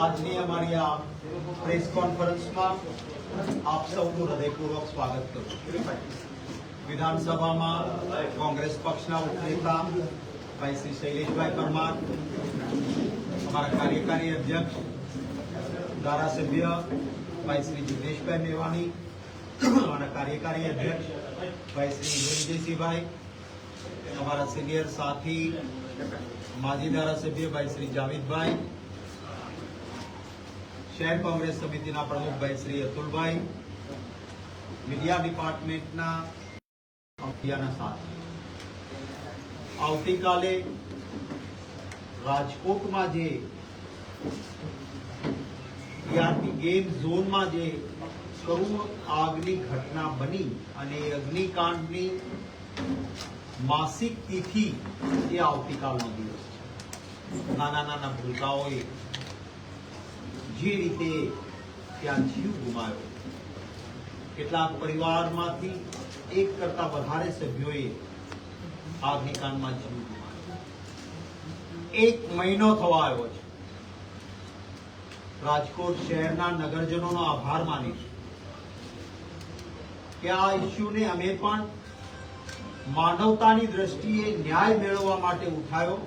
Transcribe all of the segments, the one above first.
આજની અમારી આ પ્રેસ કોન્ફરન્સમાં આપ સૌનું હૃદયપૂર્વક સ્વાગત કરું છું વિધાનસભામાં કોંગ્રેસ પક્ષના ઉપનેતા ભાઈ શ્રી શૈલેષભાઈ પરમાર અમારા કાર્યકારી અધ્યક્ષ ધારાસભ્ય ભાઈ શ્રી જિગ્નેશભાઈ મેવાણી અમારા કાર્યકારી અધ્યક્ષ ભાઈ શ્રી વિજયસિંહભાઈ અમારા સિનિયર સાથી માજી ધારાસભ્ય ભાઈ શ્રી જાવેદભાઈ શહેર કોંગ્રેસ સમિતિના પ્રમુખભાઈ શ્રી અતુલભાઈ, મીડિયા ડિપાર્ટમેન્ટના સાથી. આવતીકાલે રાજકોટમાં જે ટીઆરપી ગેમ ઝોનમાં જે કરુણ આગની ઘટના બની અને અગ્નિકાંડની માસિક તિથિ એ આવતીકાલનો દિવસ છે. નાના નાના ભૂલકાઓએ જે રીતે ત્યાં જીવ ગુમાવ્યો. કેટલાક પરિવારમાંથી એક કરતા વધારે સભ્યોએ આ અગ્નિકાંડમાં જીવ ગુમાવ્યો. એક મહિનો થવા આવ્યો છે. રાજકોટ શહેરના નગરજનોનો આભાર માનીશ કે આ ઇસ્યુને અમે પણ માનવતાની દ્રષ્ટિએ ન્યાય મેળવવા માટે ઉઠાયો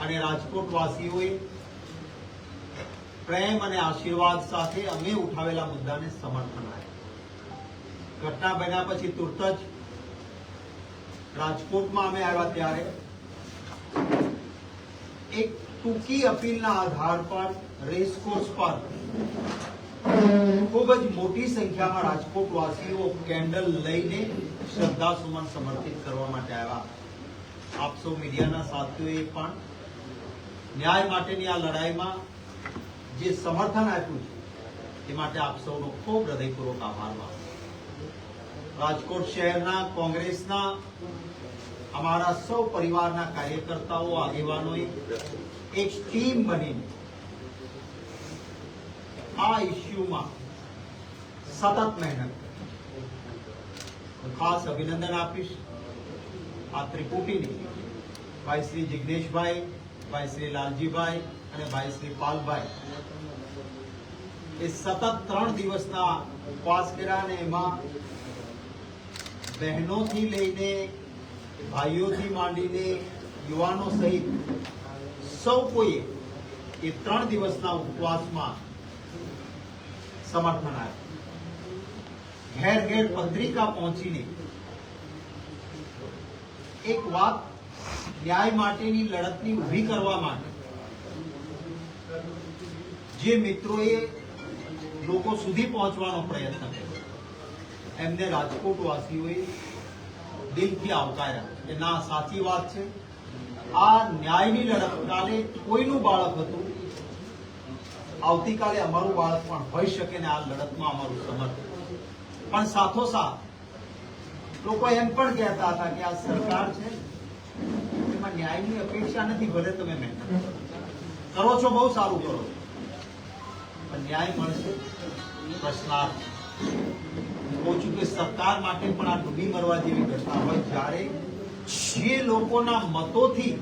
અને રાજકોટ વાસીઓએ પ્રેમ અને આશીર્વાદ સાથે અમે ઉઠાવેલા મુદ્દાને સમર્થન આપ્યું. ઘટના બન્યા પછી તુરત જ રાજકોટમાં અમે આવ્યા ત્યારે એક ટૂંકી અપીલના આધાર પર રેસકોર્સ પર ખૂબ જ મોટી સંખ્યામાં રાજકોટ વાસીઓ કેન્ડલ લઈને શ્રદ્ધા સુમન સમર્પિત કરવા માટે આવ્યા. આપ મીડિયાના સાથીઓએ પણ ન્યાય માટેની આ લડાઈમાં જે સમર્થન આપ્યું છે તે માટે આપ સૌનો ખૂબ હૃદયપૂર્વક આભાર માનું રાજકોટ શહેરના કોંગ્રેસના અમારા સૌ પરિવારના કાર્યકર્તાઓ, આગેવાનોએ એક ટીમ બનીને આ ઇસ્યુમાં સતત મહેનત ખાસ અભિનંદન આપીશ આ ત્રિપુટીને ભાઈ શ્રી જિગ્નેશભાઈ, ભાઈ શ્રી લાલજીભાઈ અને ભાઈ શ્રી પાલભાઈ, એ સતત ત્રણ દિવસના ઉપવાસ કર્યા અને એમાં બહેનોથી લઈને ભાઈઓથી માંડીને યુવાનો સહિત સૌ કોઈએ એ ત્રણ દિવસના ઉપવાસમાં સમર્થન આપ્યું ઘેર ઘેર પત્રિકા પહોંચીને એક વાત ન્યાય માટેની લડતની ઊભી કરવા માટે જે મિત્રોએ લોકો સુધી પહોંચવાનો પ્રયત્ન કર્યો. એમને રાજકોટ વાસીઓએ દિલથી આવકાર્યા કે ના, સાચી વાત છે. આ ન્યાયની લડત કાલે કોઈનું બાળક હતું? આવતીકાલે અમારું બાળક પણ હોઈ શકે ને આ લડતમાં અમારું સમર્થન. પણ સાથોસાથ લોકો એમ પણ કહેતા હતા કે આ સરકાર છે, એમાં ન્યાયની અપેક્ષા નથી, ભલે તમે મહેનત કરો. છો, બહુ સારું કરો છો. ન્યાય મળશે? પ્રશ્નાર્થ કહું છું કે સરકાર માટે પણ આ ડૂબી મરવા જેવી ઘટના હોય જ્યારે જે લોકોના મતોથી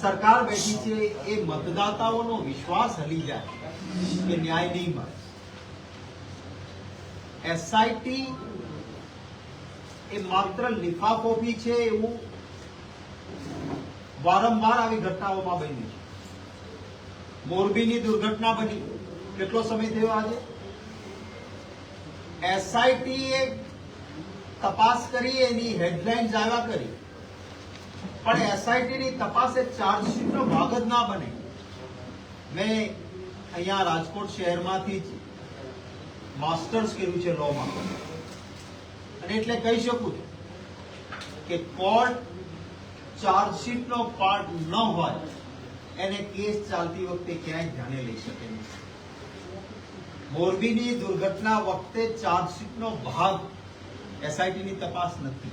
સરકાર બેઠી છે, એ મતદાતાઓનો વિશ્વાસ હલી જાય કે ન્યાય નહીં મળે. એસઆઈટી એ માત્ર લિફાફોફી છે એવું વારંવાર આવી ઘટનાઓમાં બન્યું છે. મોરબીની દુર્ઘટના બની. કેટલો સમય થયો આજે? એસઆઈટી એ તપાસ કરી, એની હેડલાઇન આવ્યા કરી. પણ એસઆઈટીની તપાસ એ ચાર્જશીટનો ભાગ જ ના બને. મેં અહીંયા રાજકોટ શહેરમાંથી જ માસ્ટર્સ કર્યું છે લોમાં અને એટલે કહી શકું છું કે કોર્ટ ચાર્જશીટનો પાર્ટ ન હોય. એને કેસ ચાલતી વખતે ક્યાંય ધ્યાને લઈ શકે નહીં. મોરબીની દુર્ઘટના વખતે ચાર્જશીટનો ભાગ એસઆઈટીની તપાસ નથી.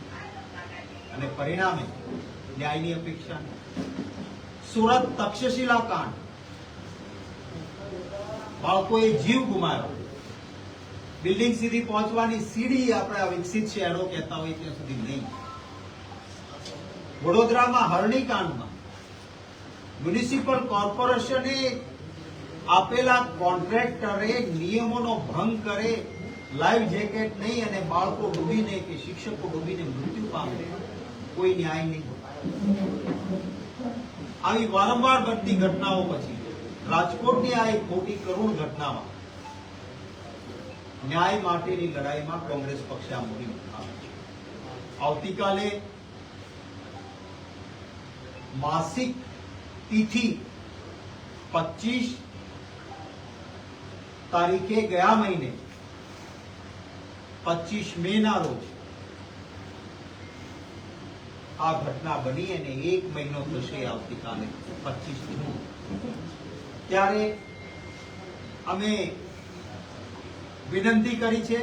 અને પરિણામે ન્યાયની અપેક્ષા સુરત તક્ષશિલા કાંડ. બાળકોએ જીવ ગુમાવ્યો. બિલ્ડિંગ સુધી પહોંચવાની સીડી આપણે વિકસિત શહેરો કહેતા હોય ત્યાં સુધી નહીં. વડોદરામાં હરણી કાંડમાં મ્યુનિસિપલ કોર્પોરેશને આપેલા કોન્ટ્રાક્ટરે નિયમોનો ભંગ કરે, લાઈવ જેકેટ નહીં અને બાળકો ડૂબીને કે શિક્ષકો ડૂબીને મૃત્યુ પામે. કોઈ ન્યાય નહીં. આવી વારંવાર બનતી ઘટનાઓ પછી રાજકોટની આ એક મોટી કરુણ ઘટનામાં ન્યાય માટેની લડાઈમાં કોંગ્રેસ પક્ષે આ મોટી આવતીકાલે માસિક તિથિ પચીસ તારીખે ગયા મહિને પચીસ મે ના રોજ આ ઘટના બની અને એક મહિનો થશે આવતીકાલે પચીસ ત્યારે અમે વિનંતી કરી છે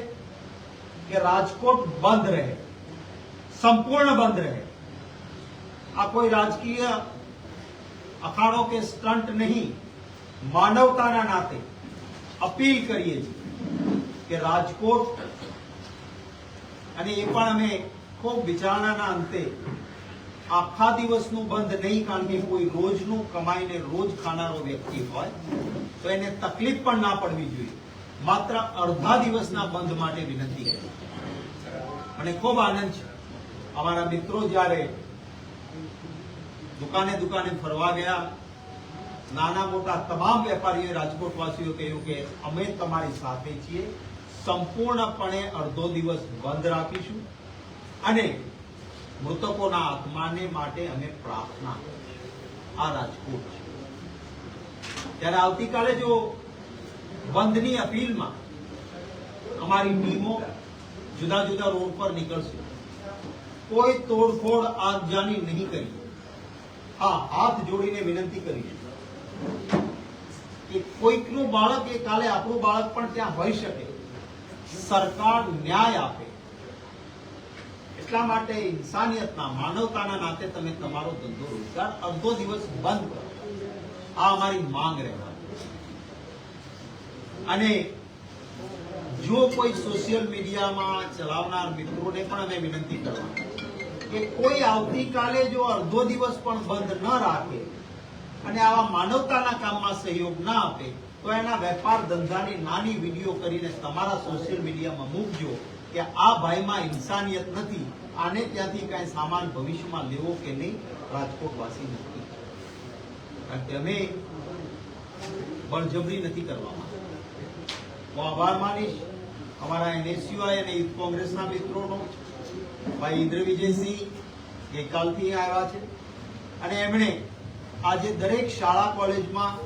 કે રાજકોટ બંધ રહે સંપૂર્ણ બંધ રહે આ કોઈ રાજકીય અખાડો કે સ્ટન્ટ નહીં, માનવતાના નાતે અપીલ કરીએ છીએ કે રાજકોટ અને એ પણ અમે ખૂબ વિચારણાના અંતે આખા દિવસનું બંધ નહીં કારણ કે કોઈ રોજનું કમાઈને રોજ ખાનારો વ્યક્તિ હોય, તો એને તકલીફ પણ ના પડવી જોઈએ. માત્ર અડધા દિવસના બંધ માટે વિનંતી કરી મને ખૂબ આનંદ છે. અમારા મિત્રો જ્યારે દુકાને દુકાને ફરવા ગયા. નાના મોટા તમામ વેપારીઓ રાજકોટવાસીઓ કહ્યું કે અમે તમારી સાથે છીએ. સંપૂર્ણપણે અડધો દિવસ બંધ રાખીશું અને મૃતકોના આત્માને માટે અમે પ્રાર્થના આ રાજકોટ છે. ત્યારે આવતીકાલે જો બંધની અપીલમાં અમારી ટીમો જુદા જુદા રોડ પર નીકળશે, કોઈ તોડફોડ આગજાની નહીં કરી. હા હાથ જોડીને વિનંતી કરીએ કે કોઈકનું બાળક એ કાલે આપણું બાળક પણ ત્યાં હોઈ શકે. સરકાર ન્યાય આપે. એટલા માટે ઇન્સાનિયતના, માનવતાના નાતે તમે તમારો ધંધો રોજગાર અડધો દિવસ બંધ કરો. આ અમારી માંગ રહેવાની. અને જો કોઈ સોશિયલ મીડિયામાં ચલાવનાર મિત્રોને પણ અમે વિનંતી કરવાની. કે કોઈ આવતીકાલે જો અડધો દિવસ પણ બંધ ન રાખે અને આવા માનવતાના કામમાં સહયોગ ના આપે, તો એના વેપાર ધંધાની નાની વીડિયો કરીને તમારા સોશિયલ મીડિયામાં મૂકજો કે આ ભાઈમાં ઇન્સાનિયત નથી, આને ત્યાંથી કાંઈ સામાન ભવિષ્યમાં લેવો કે નહીં, રાજકોટવાસી કરે. કારણ કે અમે બળજબરી નથી કરવામાં હું આભાર માનીશ અમારા એનએસયુઆઈ અને યુથ કોંગ્રેસના મિત્રોનો ભાઈ ઇન્દ્ર વિજયસિંહ ગઈકાલથી આવ્યા છે. અને એમણે આજે દરેક શાળા કોલેજમાં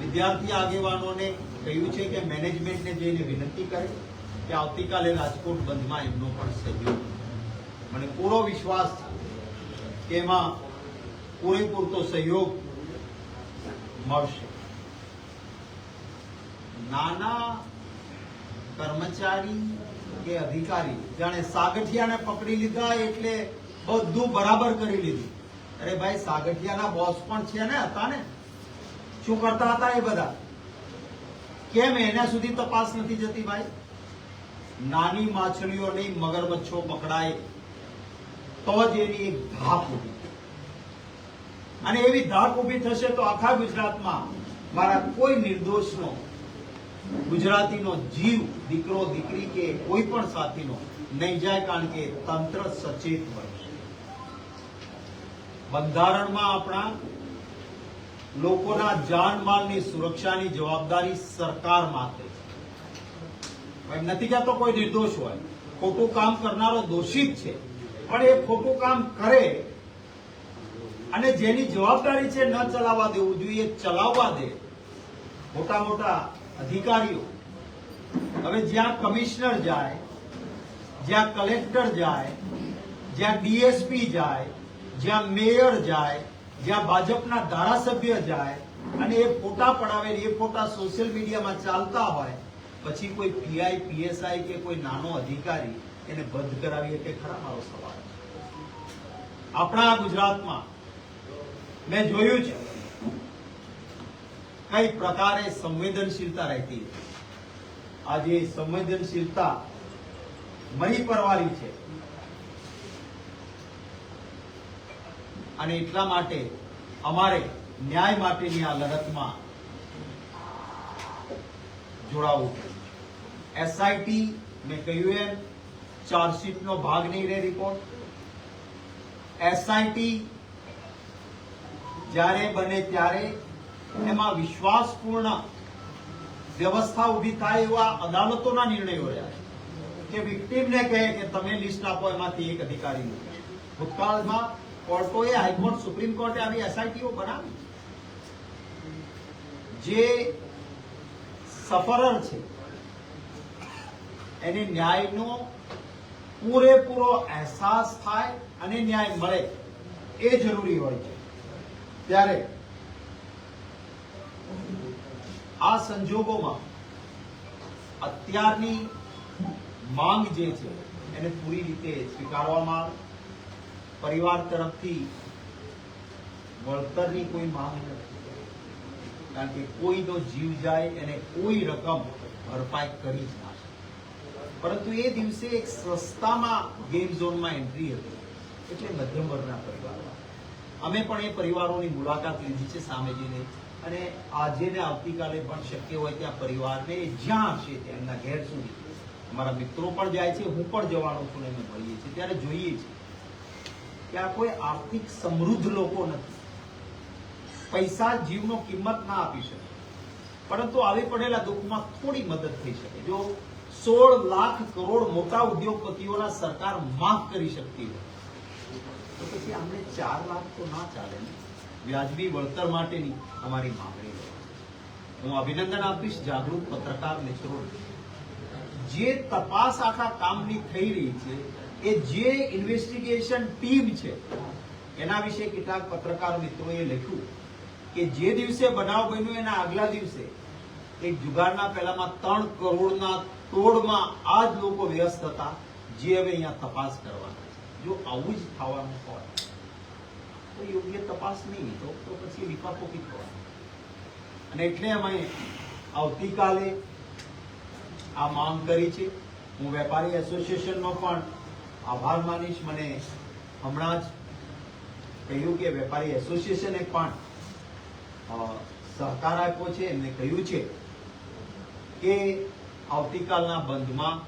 વિદ્યાર્થી આગેવાનોને કહ્યું છે કે મેનેજમેન્ટને જઈને વિનંતી કરે કે આવતીકાલે રાજકોટ બંધમાં એમનો પણ સહયોગ. મને પૂરો વિશ્વાસ છે કે એમાં પૂરેપૂરતો સહયોગ મળશે. નાના કર્મચારી કે અધિકારી જાણે સાગઠિયાને પકડી લીધા એટલે બધું બરાબર કરી લીધું. અરે ભાઈ, સાગઠિયાના બોસ પણ છે ને હતા ને? શું કરતા હતા એ બધા? કેમ એના સુધી તપાસ નથી જતી ભાઈ? નાની માછલીઓ નહીં, મગરમચ્છો પકડાય. તો જ એની એક ધાક ઊભી અને એવી ધાક ઊભી થશે તો આખા ગુજરાતમાં મારા કોઈ નિર્દોષનો ગુજરાતીનો જીવ, દીકરો, દીકરી કે કોઈ પણ સાથીનો નહીં જાય કારણ કે તંત્ર સચેત બનશે બંધારણમાં આપણા લોકોના જાનમાલની સુરક્ષાની જવાબદારી સરકાર છે. નથી કહેતો કોઈ નિર્દોષ હોય. ખોટું કામ કરનારો દોષિત છે. પણ એ ખોટું કામ કરે અને જેની જવાબદારી છે ન ચલાવવા દેવું જોઈએ ચલાવવા દે. મોટા મોટા અધિકારીઓ. હવે જ્યાં કમિશનર જાય, જ્યાં કલેક્ટર જાય, જ્યાં ડીએસપી જાય, જ્યાં મેયર જાય, જ્યાં ભાજપના ધારાસભ્ય જાય, અને એ ફોટા પડાવે, એ ફોટા સોશિયલ મીડિયામાં ચાલતા હોય, પછી કોઈ પીઆઈ, પીએસઆઈ કે કોઈ નાનો અધિકારી એને બંધ કરાવીએ કે ખરા મારો સવાલ આપણા ગુજરાતમાં મેં જોયું છે કઈ પ્રકારે સંવેદનશીલતા રહેતી એ સંવેદનશીલતા મહી પરવારી છે. અને એટલા માટે અમારે ન્યાય માટેની આ લડતમાં જોડાવવું એસઆઈટી મેં કહ્યું એમ, ચાર્જશીટનો ભાગ નહીં રહે રિપોર્ટ એસઆઈટી જ્યારે બને ત્યારે એમાં વિશ્વાસપૂર્ણ વ્યવસ્થા ઊભી થાય એવા અદાલતોના નિર્ણયો રહ્યા કે વિક્ટીમને કહે કે તમે લિસ્ટ આપો, એમાંથી એક અધિકારી ભૂતકાળમાં કોર્ટોએ હાઈકોર્ટ, સુપ્રીમ કોર્ટે આવી એસઆઈટીઓ બનાવી. જે સફરર છે, એને ન્યાયનો પૂરેપૂરો અહેસાસ થાય અને ન્યાય મળે એ જરૂરી હોય છે. ત્યારે આ સંજોગોમાં અત્યારની માંગ જે છે, એને પૂરી રીતે સ્વીકારવામાં પરિવાર તરફથી વળતરની કોઈ માંગ નથી. કારણ કે કોઈનો જીવ જાય, એને કોઈ રકમ ભરપાઈ કરી જ ના પરંતુ એ દિવસે એક સસ્તામાં ગેમ ઝોનમાં એન્ટ્રી હતી. એટલે મધ્યમ વર્ગના પરિવારમાં. અમે પણ એ પરિવારોની મુલાકાત લીધી છે સામે જઈને અને આજે ને આવતીકાલે પણ શક્ય હોય ત્યાં પરિવારને જ્યાં છે ત્યાં ઘેર સુધી. અમારા મિત્રો પણ જાય છે, હું પણ જવાનો છું ને અમે મળીએ છીએ. ત્યારે જોઈએ છીએ કે આ કોઈ આર્થિક સમૃદ્ધ લોકો નથી. પૈસા જીવનો કિંમત ના આપી શકે. પરંતુ આવી પડેલા દુઃખમાં થોડી મદદ થઈ શકે. જો સોળ લાખ કરોડ મોટા ઉદ્યોગપતિઓના સરકાર માફ કરી શકતી હોય, તો પછી આમને ચાર લાખ તો ના ચાલે ને. વ્યાજબી વળતર માટેની અમારી માંગણી હું અભિનંદન આપીશ જાગૃત પત્રકાર મિત્રોને જે તપાસ આખા કામની થઈ રહી છે, એ જે ઇન્વેસ્ટિગેશન ટીમ છે, એના વિશે કેટલાક પત્રકાર મિત્રોએ લખ્યું કે જે દિવસે બનાવ બન્યો એના આગલા દિવસે એક જુગારના પહેલામાં ત્રણ કરોડના તોડમાં આ જ લોકો વ્યસ્ત હતા, જે હવે અહીંયા તપાસ કરવાના છે. જો આવું જ થવાનું હોય તો યોગ્ય તપાસ નહીં તો તો પછી લીપાપોકી થવાની. અને એટલે અમે આવતીકાલે આ માંગ કરી છે. હું વેપારી એસોસિએશનનો પણ આભાર માનીશ. મને હમણાં જ કહ્યું કે વેપારી એસોસિએશને પણ સહકાર આપ્યો છે. એમને કહ્યું છે કે આવતીકાલના બંધમાં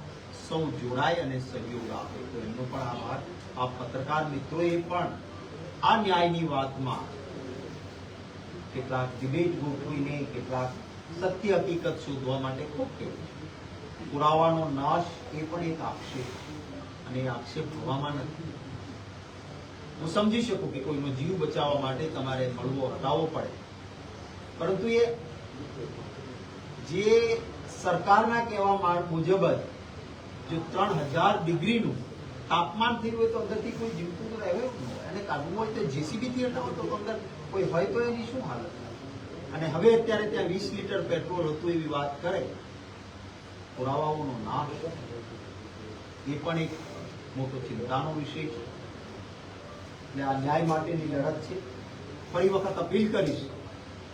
સૌ જોડાય અને સહયોગ આપે. તો એમનો પણ આભાર. આ પત્રકાર મિત્રોએ પણ આ ન્યાયની વાતમાં કેટલાક ડિબેટ ગોઠવીને કેટલાક સત્ય હકીકત શોધવા માટે ખૂબ કેવું પુરાવાનો નાશ એ પણ એક આક્ષેપ અને આક્ષેપ થવામાં નથી. હું સમજી શકું કે કોઈનો જીવ બચાવવા માટે તમારે મળવો, હટાવવો પડે. પરંતુ એ જે સરકારના કહેવા મુજબ જ જો ત્રણ હજાર ડિગ્રીનું તાપમાન થયું હોય તો અંદરથી કોઈ જીવતું તો નહીં. અને કાઢવું હોય તો જેસીબી થી હોય તો અંદર કોઈ હોય તો એની શું હાલત અને હવે અત્યારે ત્યાં વીસ લીટર પેટ્રોલ હતું એવી વાત કરે. પુરાવાઓનો નાશ. એ પણ એક મોટો ચિંતાનો વિષય છે. એટલે આ ન્યાય માટેની લડત છે. ફરી વખત અપીલ કરીશ,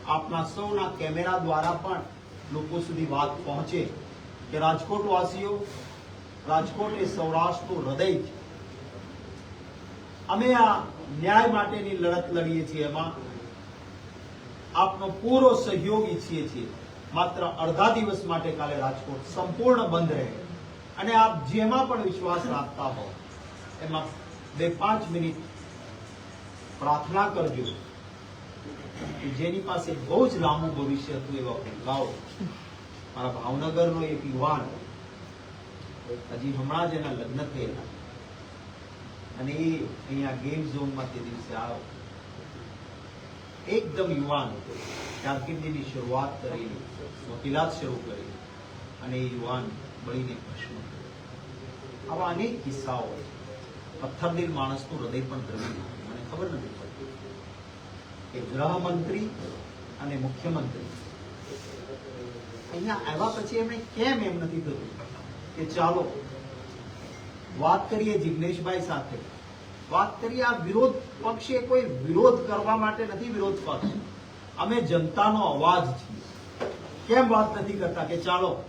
આપના સૌના કેમેરા દ્વારા પણ લોકો સુધી વાત પહોંચે કે રાજકોટ વાસીઓ રાજકોટ એ સૌરાષ્ટ્રનું હૃદય છે. અમે આ ન્યાય માટેની લડત લડીએ છીએ એમાં. આપનો પૂરો સહયોગ ઈચ્છીએ છીએ. માત્ર અડધા દિવસ માટે કાલે રાજકોટ સંપૂર્ણ બંધ રહે. અને આપ જેમાં પણ વિશ્વાસ રાખતા હો, એમાં બે પાંચ મિનિટ પ્રાર્થના કરજો જેની પાસે બહુ જ લાંબુ ભવિષ્ય હતું એવા ભૂલકાઓ મારા ભાવનગરનો એક યુવાન હજી હમણાં જ એના લગ્ન થયેલા. અને એ અહીંયા ગેમ ઝોનમાં તે દિવસે આવ્યો એકદમ યુવાન હતો. કારકિર્દીની શરૂઆત કરી વકીલાત શરૂ કરી અને એ યુવાન બળીને ભસ્મ કર્યો. આવા અનેક કિસ્સાઓ પથ્થરદિલ માણસનું હૃદય પણ દ્રવી મને ખબર નથી પડતી. કે ગૃહમંત્રી અને મુખ્યમંત્રી અહીંયા આવ્યા પછી એમણે કેમ એમ નથી થતું? કે ચાલો, વાત કરીએ જિગ્નેશભાઈ સાથે. વાત કરીએ આ વિરોધ પક્ષે કોઈ વિરોધ કરવા માટે નથી વિરોધ પક્ષ. અમે જનતાનો અવાજ છીએ. કેમ વાત નથી કરતા કે ચાલો,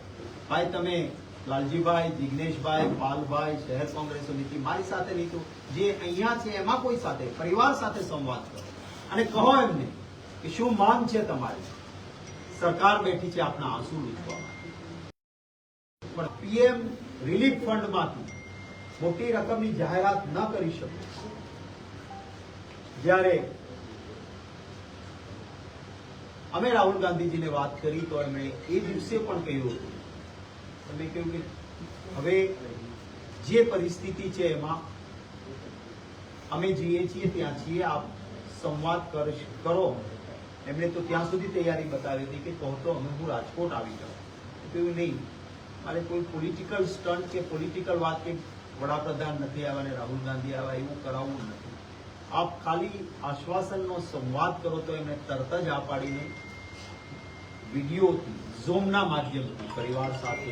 ભાઈ તમે લાલજીભાઈ, જિગ્નેશભાઈ, પાલભાઈ, શહેર કોંગ્રેસ નીતિ મારી સાથે નહીં જે અહીંયા છે એમાં કોઈ સાથે, પરિવાર સાથે સંવાદ કરો. અને કહો એમને કે શું માંગ છે તમારી? સરકાર બેઠી છે આપના આંસુ લૂંટવા પણ પીએમ રિલીફ ફંડમાંથી મોટી રકમની જાહેરાત ન કરી શકે. જ્યારે અમે રાહુલ ગાંધીજીને વાત કરી તો એમણે એ દિવસે પણ કહ્યું હતું. એમણે કહ્યું કે હવે જે પરિસ્થિતિ છે એમાં અમે જઈએ છીએ, ત્યાં છીએ, આપ સંવાદ કર- એમણે તો ત્યાં સુધી તૈયારી બતાવી હતી કે કહો તો અમે હું રાજકોટ આવી જાઉં. કહ્યું, નહીં મારે કોઈ પોલિટિકલ સ્ટન્ટ કે પોલિટિકલ વાત કે વડાપ્રધાન નથી આવ્યા અને રાહુલ ગાંધી આવ્યા, એવું કરાવવું નથી. આપ ખાલી આશ્વાસનનો સંવાદ કરો તો એમને તરત જ આ પાડીને વિડીયોથી ઝોમના માધ્યમથી પરિવાર સાથે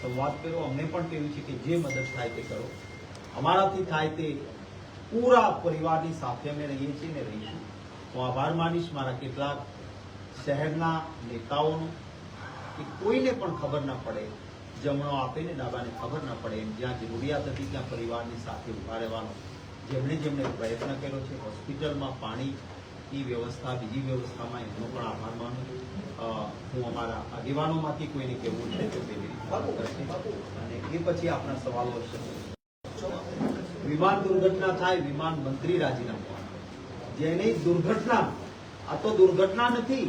સંવાદ કર્યો. અમને પણ કહ્યું છે કે જે મદદ થાય તે કરો. અમારાથી થાય તે પૂરા પરિવારની સાથે અમે રહીએ છીએ ને રહીશું. હું આભાર માનીશ મારા કેટલાક શહેરના નેતાઓનો કે કોઈને પણ ખબર ન પડે જમણો આપે ને ડાબાને ખબર ન પડે એમ જ્યાં જરૂરિયાત હતી ત્યાં પરિવારની સાથે ઊભા રહેવાનો. જેમણે જેમણે પ્રયત્ન કર્યો છે, હોસ્પિટલમાં પાણીની વ્યવસ્થા, બીજી વ્યવસ્થામાં એમનો પણ આભાર માનું. હું અમારા આગેવાનોમાંથી કોઈને કહેવું છે તો રીતે અને એ પછી આપણા સવાલો હશે. વિમાન દુર્ઘટના થાય, વિમાન મંત્રી રાજીનામું જેની દુર્ઘટના, આ તો દુર્ઘટના નથી,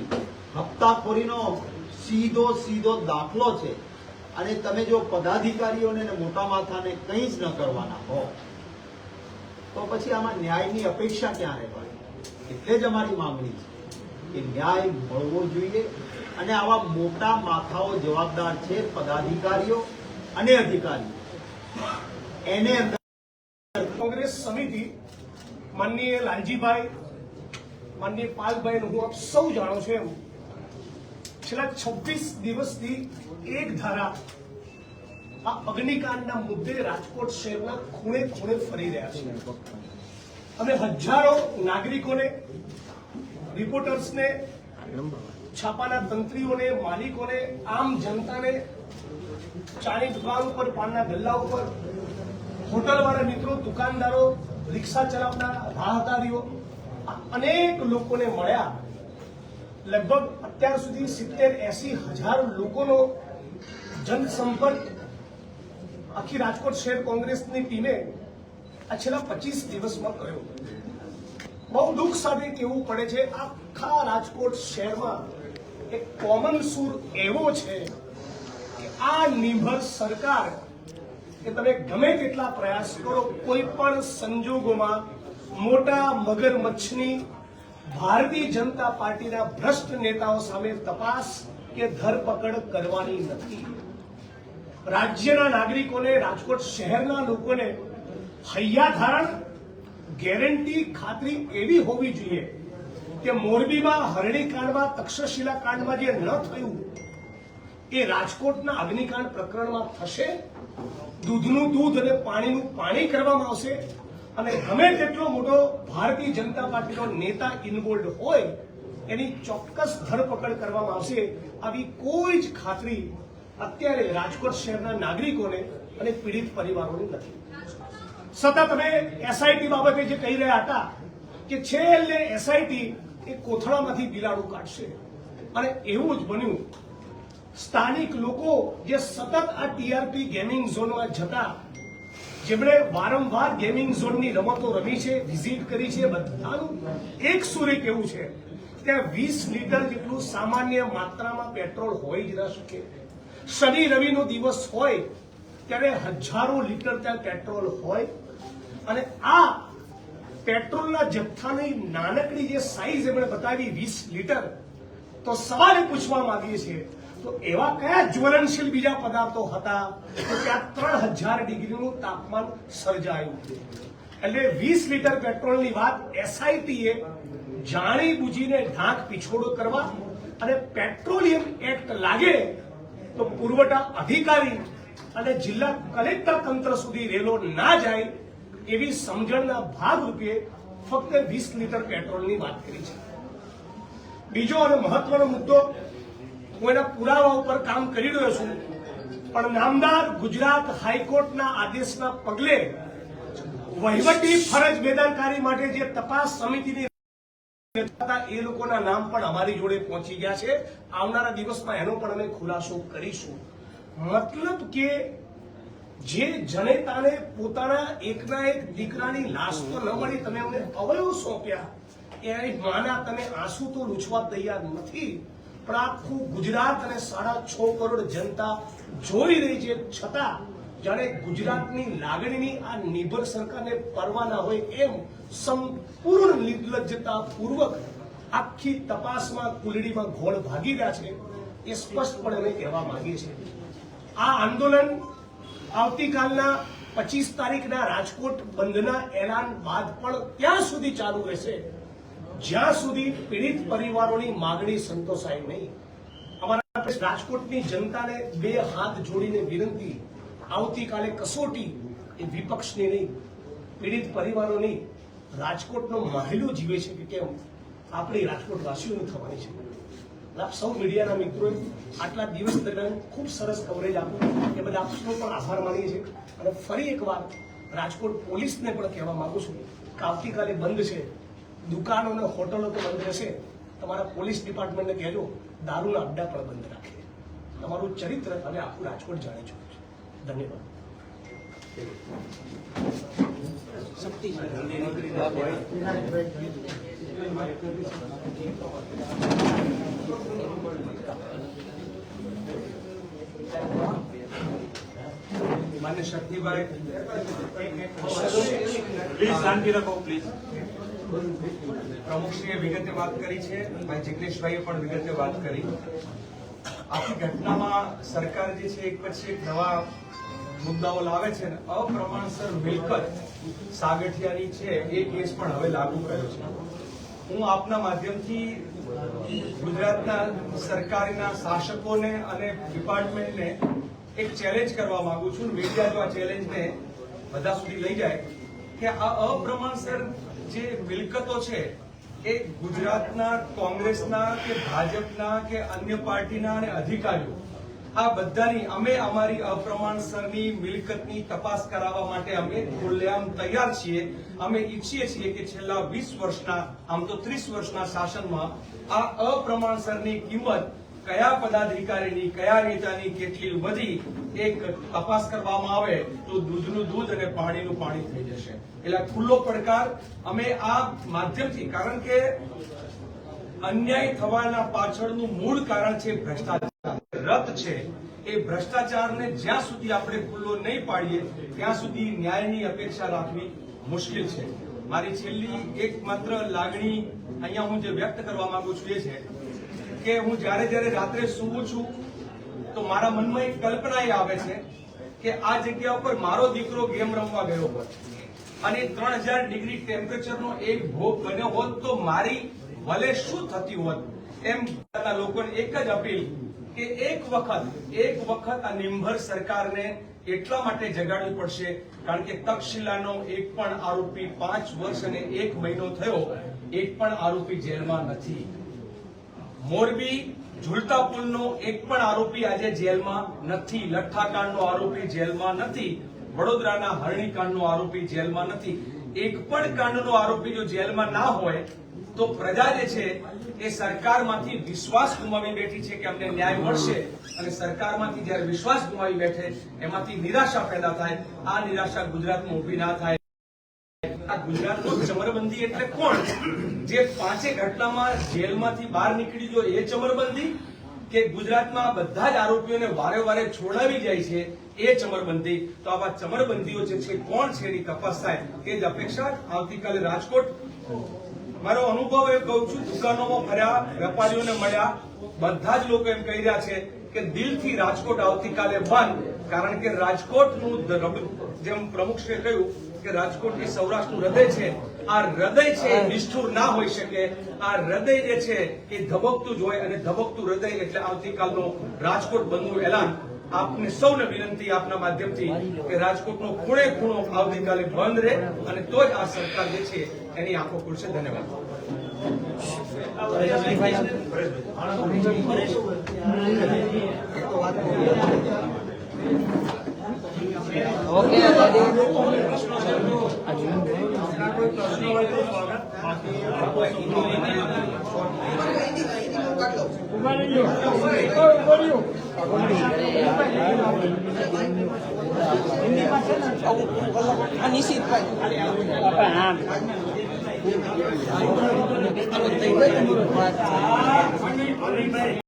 હપ્તાખોરીનો સીધો સીધો દાખલો છે. અને તમે જો પદાધિકારીઓને મોટા માથાને કંઈ જ ન કરવાના હો, તો પછી આમાં ન્યાયની અપેક્ષા ક્યાં રહેવાની? એટલે જ અમારી માંગણી છે કે ન્યાય મળવો જોઈએ અને આવા મોટા માથાઓ જવાબદાર છે પદાધિકારીઓ અને અધિકારીઓ. એને અંદર કોંગ્રેસ સમિતિ, માનનીય લાલજીભાઈ, માનનીય પાલભાઈ, હું આપ સૌ જાણો છો એમ, છેલ્લા છવ્વીસ દિવસથી એક ધારા આ અગ્નિકાંડના મુદ્દે રાજકોટ શહેરના ખૂણે ખૂણે ફરી રહ્યા છે. અમે હજારો નાગરિકોને, રિપોર્ટર્સને, છાપાના તંત્રીઓને, માલિકોને, આમ જનતાને ચાની દુકાન ઉપર, પાનના ગલ્લા ઉપર, હોટલવાળા મિત્રો, દુકાનદારો, રિક્ષા ચલાવનારા, રાહદારીઓ અનેક લોકોને મળ્યા. લગભગ અત્યાર સુધી સિત્તેર એસી હજાર લોકોનો જનસંપર્ક આખી રાજકોટ શહેર કોંગ્રેસની ટીમે આ છેલ્લા પચીસ દિવસમાં કર્યો. બહુ દુઃખ સાથે કહેવું પડે છે, આખા રાજકોટ શહેરમાં એક કોમન સૂર એવો છે કે આ નિર્ભર સરકાર કે તમે ગમે તેટલા પ્રયાસ કરો કોઈ પણ સંજોગોમાં મોટા મગરમચ્છની ભારતીય જનતા પાર્ટીના ભ્રષ્ટ નેતાઓ સામે તપાસ કે ધરપકડ કરવાની નથી. રાજ્યના નાગરિકોને, રાજકોટ શહેરના લોકોને હૈયાધારણ ગેરંટી ખાતરી એવી હોવી જોઈએ કે મોરબીમાં હરણીકાંડમાં તક્ષશિલા કાંડમાં જે ન થયું, એ રાજકોટના અગ્નિકાંડ પ્રકરણમાં થશે, દૂધનું દૂધ અને પાણીનું પાણી કરવામાં આવશે અને ગમે તેટલો મોટો ભારતીય જનતા પાર્ટીનો નેતા ઇન્વોલ્વ હોય, એની ચોક્કસ ધરપકડ કરવામાં આવશે, આવી કોઈ જ ખાતરી અત્યારે રાજકોટ શહેરના નાગરિકોને અને પીડિત પરિવારોને નથી. સતત તમે એસઆઈટી બાબતે જે કહી રહ્યા હતા કે છેલ્લે એસઆઈટી એ કોથળામાંથી બિલાડું કાઢશે. અને એવું જ બન્યું. સ્થાનિક લોકો જે સતત આ ટીઆરપી ગેમિંગ ઝોનમાં જતા, જેમણે વારંવાર ગેમિંગ ઝોનની રમતો રમી છે વિઝિટ કરી છે, બધાનું એક સુરે કેવું છે, ત્યાં વીસ લીટર જેટલું સામાન્ય માત્રામાં પેટ્રોલ હોય જ ન શકે. શનિ રવિનો દિવસ હોય, ત્યારે હજારો લીટર ત્યાં પેટ્રોલ હોય. અને આ પેટ્રોલના જથ્થાની નાનકડી જે સાઈઝ એમણે બતાવી, વીસ લીટર, તો સવારે પૂછવા માંગીએ છીએ, તો એવા કયા જ્વલનશીલ બીજા પદાર્થો હતા? તો ત્યાં ત્રણ હજાર ડિગ્રીનું તાપમાન સર્જાયું. એટલે વીસ લીટર પેટ્રોલની વાત એસઆઈટીએ જાણી બુજીને ઢાંક પીછોડો કરવા અને પેટ્રોલિયમ એક્ટ લાગે તો પુરવઠા અધિકારી અને જિલ્લા કલેક્ટર તંત્ર સુધી રેલો ના જાય એવી સમજણના ભાગરૂપે ફક્ત વીસ લીટર પેટ્રોલની વાત કરી છે. બીજો અને મહત્વનો મુદ્દો, હું એના પુરાવા ઉપર કામ કરી રહ્યો છું, પણ નામદાર ગુજરાત હાઈકોર્ટના આદેશના પગલે વહીવટી ફરજ બેદરકારી માટે જે તપાસ સમિતિની એ લોકોના નામ પણ અમારી જોડે પહોંચી ગયા છે. આવનારા દિવસમાં એનો પણ અમે ખુલાસો કરીશું. મતલબ કે જે જનેતાને પોતાના એકના એક દીકરાની લાશ તો ન મળી, તમે અમને અવયવ સોંપ્યા. એ માના તમે આંસુ તો લૂછવા તૈયાર નથી, પણ આખું ગુજરાત અને સાડા છ કરોડ જનતા જોઈ રહી છે. છતાં જાણે ગુજરાતની લાગણીની આ નિર્ભર સરકારને પરવા ના હોય એમ સંપૂર્ણ નિર્લજ્જતા પૂર્વક આખી તપાસમાં કુલડીમાં ઘોળ ભાગી રહ્યા છે, એ સ્પષ્ટપણે કહેવા માંગીએ છીએ. આ આંદોલન આવતીકાલના પચીસ તારીખના રાજકોટ બંધના એલાન બાદ પણ ત્યાં સુધી ચાલુ રહેશે. જ્યાં સુધી પીડિત પરિવારોની માગણી સંતોષાય નહીં. અમારા રાજકોટની જનતાને બે હાથ જોડીને વિનંતી, આવતીકાલે કસોટી એ વિપક્ષની નહીં, પીડિત પરિવારોની રાજકોટનો માહિલો જીવે છે કે કેમ? આપણી રાજકોટવાસીઓની થવાની છે. આપ સૌ મીડિયાના મિત્રોએ આટલા દિવસ દરમિયાન ખૂબ સરસ કવરેજ આપ્યું એ બધા આપનો પણ આભાર માનીએ છીએ. અને ફરી એકવાર રાજકોટ પોલીસને પણ કહેવા માગું છું કે આવતીકાલે બંધ છે. દુકાનો અને હોટલો તો બંધ રહેશે. તમારા પોલીસ ડિપાર્ટમેન્ટને કહેજો, દારૂના અડ્ડા પણ બંધ રાખે તમારું ચરિત્ર અને આખું રાજકોટ જાણે ચૂક્યું છે. ધન્યવાદ. માન્ય શક્તિભાઈ પ્લીઝ શાંતિ રાખો પ્લીઝ પ્રમુખશ્રીએ વિગતે વાત કરી છે ભાઈ જિગ્નેશભાઈએ પણ વિગતે વાત કરી. આખી ઘટનામાં સરકાર જે છે એક પછી એક નવા મુદ્દાઓ લાવે છે અને અપ્રમાણસર મિલકત સાગઠિયાની છે એ કેસ પણ હવે લાગુ કર્યો છે. હું આપના માધ્યમથી ગુજરાતના સરકારના શાસકોને અને ડિપાર્ટમેન્ટને એક ચેલેન્જ કરવા માંગુ છું. મીડિયા જો આ ચેલેન્જને બધા સુધી લઈ જાય કે આ અપ્રમાણસર જે મિલકતો છે એ ગુજરાતના કોંગ્રેસના કે ભાજપના કે અન્ય પાર્ટીના અને અધિકારીઓ આ બધાની અમે અમારી અપ્રમાણસરની મિલકતની તપાસ કરાવવા માટે અમે ખુલ્લેઆમ તૈયાર છીએ. અમે ઈચ્છીએ છીએ કે છેલ્લા વીસ વર્ષના, આમ તો ત્રીસ વર્ષના શાસનમાં આ અપ્રમાણસરની કિંમત કયા પદાધિકારીની, કયા નેતાની, કેટલી વધી એક તપાસ કરવામાં આવે તો દૂધનું દૂધ અને પાણીનું પાણી થઈ જશે. એટલે ખુલ્લો પડકાર અમે આ માધ્યમથી, કારણ કે અન્યાય થવાના પાછળનું મૂળ કારણ છે ભ્રષ્ટાચાર. રત છે એ ભ્રષ્ટાચારને જ્યાં સુધી આપણે ખુલ્લો નહીં પાડીએ, ત્યાં સુધી ન્યાયની અપેક્ષા રાખવી મુશ્કેલ છે. મારી છેલ્લી એકમાત્ર લાગણી અહીંયા હું જે વ્યક્ત કરવા માંગુ છું એ છે કે હું જ્યારે જ્યારે રાત્રે સૂવું છું, તો મારા મનમાં એક કલ્પના એ આવે છે કે આ જગ્યા ઉપર મારો દીકરો ગેમ રમવા ગયો હોત અને ત્રણ હજાર ડિગ્રી ટેમ્પરેચરનો એક ભોગ બન્યો હોત તો મારી ભલે શું થતી હોત, એમ લોકોને એક જ અપીલ કે એક વખત એક વખત આ નિંભર સરકારને એટલા માટે જગાડવી પડશે, કારણ કે તક્ષશિલાનો એક પણ આરોપી પાંચ વર્ષ અને એક મહિનો થયો, એક પણ આરોપી જેલમાં નથી. મોરબી ઝુલતા પુલનો એક પણ આરોપી આજે જેલમાં નથી. લઠ્ઠાકાંડનો આરોપી જેલમાં નથી. વડોદરાના હરણીકાંડનો આરોપી જેલમાં નથી. એક પણ કાંડનો આરોપી જો જેલમાં ના હોય, તો પ્રજા જે છે, એ સરકારમાંથી વિશ્વાસ ગુમાવી બેઠી છે કે અમને ન્યાય મળશે. અને સરકારમાંથી જ્યારે વિશ્વાસ ગુમાવી બેઠે, એમાંથી નિરાશા પેદા થાય. આ નિરાશા ગુજરાતમાં ઊભી ના થાય. આ ગુજરાતનો ચમરબંધી એટલે કોણ? જે પાંચે ઘટનામાં જેલમાંથી બહાર નીકળી ગયો એ ચમરબંધી કે ગુજરાતમાં બધા જ આરોપીઓને વારે વારે છોડાવી જાય છે, એ ચમરબંધી. તો આવા ચમરબંધીઓ જે છે, કોણ છે એની તપાસ થાય એ જ અપેક્ષા આવતીકાલે રાજકોટ. મારો અનુભવ એ કહું છું, દુકાનોમાં ફર્યા, વેપારીઓને મળ્યા. બધા જ લોકો એમ કહી રહ્યા છે કે દિલથી રાજકોટ આવતીકાલે બંધ. કારણ કે રાજકોટનું જેમ પ્રમુખશ્રીએ કહ્યું કે રાજકોટ એ સૌરાષ્ટ્રનું હૃદય છે આ હૃદય છે એ નિષ્ઠુર ના હોઈ શકે. આ હૃદય જે છે એ ધબકતું જ હોય અને ધબકતું હૃદય એટલે આવતીકાલનો રાજકોટ બંધનું એલાન. આપને સૌને વિનંતી આપના માધ્યમથી કે રાજકોટનો ખૂણે ખૂણો આવતીકાલે બંધ રહે અને તો જ આ સરકાર જે છે એની આંખો ખુલશે. ધન્યવાદ. ઓકે કોઈ પ્રશ્ન